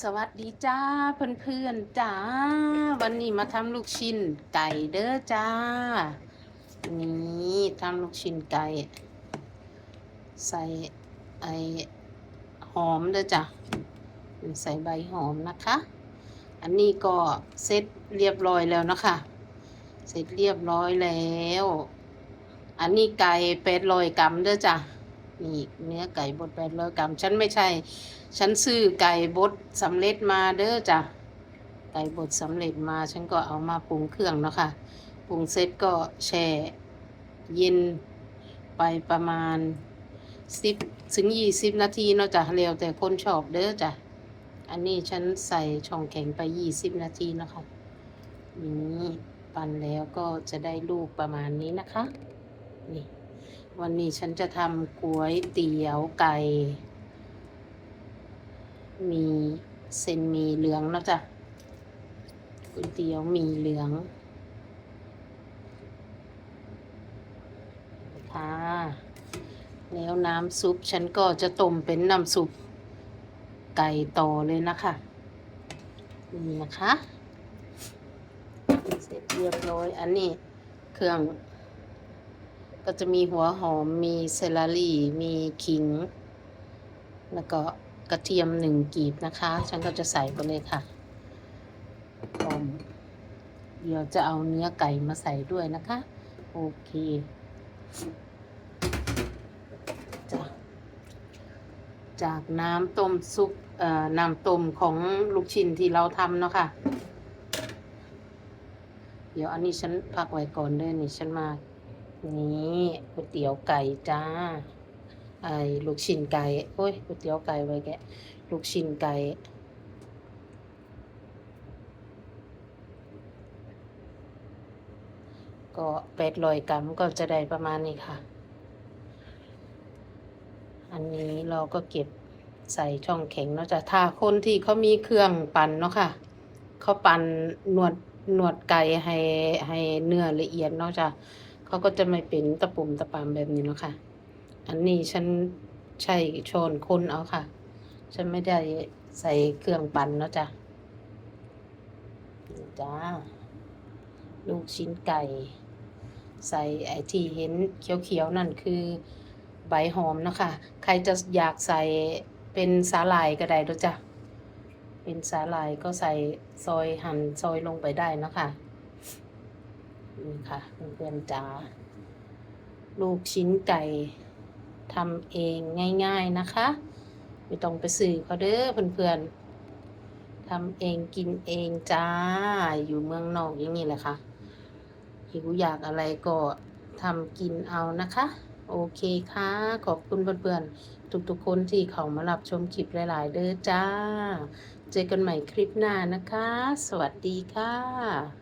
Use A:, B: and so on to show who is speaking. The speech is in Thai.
A: สวัสดีจ้าเพื่อนๆจ้า วันนี้มาทำลูกชิ้นไก่เด้อจ้า นี่ทำลูกชิ้นไก่ ใส่ไอหอมเด้อจ้ะใส่ใบหอมนะคะ อันนี้ก็เสร็จเรียบร้อยแล้วนะคะ เสร็จเรียบร้อยแล้ว อันนี้ไก่เป็ดลอยกรัมเด้อจ้าะนี่เนื้อไก่บดแปดร้อยกรัมฉันไม่ใช่ ฉันซื้อไก่บดสำเร็จมาเด้อจ้ะไก่บดสำเร็จมาฉันก็เอามาปรุงเครื่องเนาะค่ะปรุงเสร็จก็แช่เย็นไปประมาณสิบถึงยี่สิบนาทีเนาะจ้ะเร็วแต่คนชอบเด้อจ้ะอันนี้ฉันใส่ช่องแข็งไปยี่สิบนาทีเนาะคะนี่ปั่นแล้วก็จะได้รูปประมาณนี้นะคะ นี่ วันนี้ฉันจะทำก๋วยเตี๋ยวไก่ มีเส้นมีเหลืองนะจ้ะก๋วยเตี๋ยวมีเหลือง ค่ะ แล้วน้ำซุปฉันก็จะต้มเป็นน้ำซุปไก่ต่อเลยนะคะ นี่นะคะ เสร็จเรียบร้อย อันนี้เครื่อง ก็จะมีหัวหอมมีเซลารี่ มีขิง แล้วก็กระเทียมหนึ่งกีบนะคะ ฉันก็จะใส่ไปเลยค่ะต้มเดี๋ยวจะเอาเนื้อไก่มาใส่ด้วยนะคะ โอเคจ้ะจากน้ำต้มซุปเอ่อน้ำต้มของลูกชิ้นที่เราทำเนาะค่ะ เดี๋ยวอันนี้ฉันพักไว้ก่อนเด้อนี่ฉันมา นี่ก๋วยเตี๋ยวไก่จ้า ไอ้ลูกชิ้นไก่โอ้ยก๋วยเตี๋ยวไก่ไว้แกลูกชิ้นไก่ก็แปดร้อยกรัมก็จะได้ประมาณนี้ค่ะ อันนี้เราก็เก็บใส่ช่องแข็งเนาะจ้ะถ้าคนที่เขามีเครื่องปั่นเนาะค่ะ เขาปั่นนวดนวดไก่ให้ให้เนื้อละเอียดเนาะจ้ะ เขาก็จะไม่เป็นตะปุ่มตะปามแบบนี้เนาะค่ะ อันนี้ฉันใช้ช้อนคนเอาค่ะ ฉันไม่ได้ใส่เครื่องปั่นเนาะจ้ะจ้า ลูกชิ้นไก่ ใส่ไอที่เห็นเขียวๆนั่นคือใบหอมนะคะ ใครจะอยากใส่เป็นสาหร่ายก็ได้ด้วยจ้ะ เป็นสาหร่ายก็ใส่ซอยหั่นซอยลงไปได้นะคะ นี่ค่ะเพื่อนๆจ๋าลูกชิ้นไก่ทำเองง่ายๆนะคะ ไม่ต้องไปซื้อเขาเด้อเพื่อนๆทำเองกินเองจ้า อยู่เมืองนอกอย่างนี้แหละค่ะหิวอยากอะไรก็ทำกินเอานะคะ โอเคค่ะ ขอบคุณเพื่อนๆทุกๆคนที่เขามารับชมคลิปหลายๆ เด้อจ้า เจอกันใหม่คลิปหน้านะคะ สวัสดีค่ะ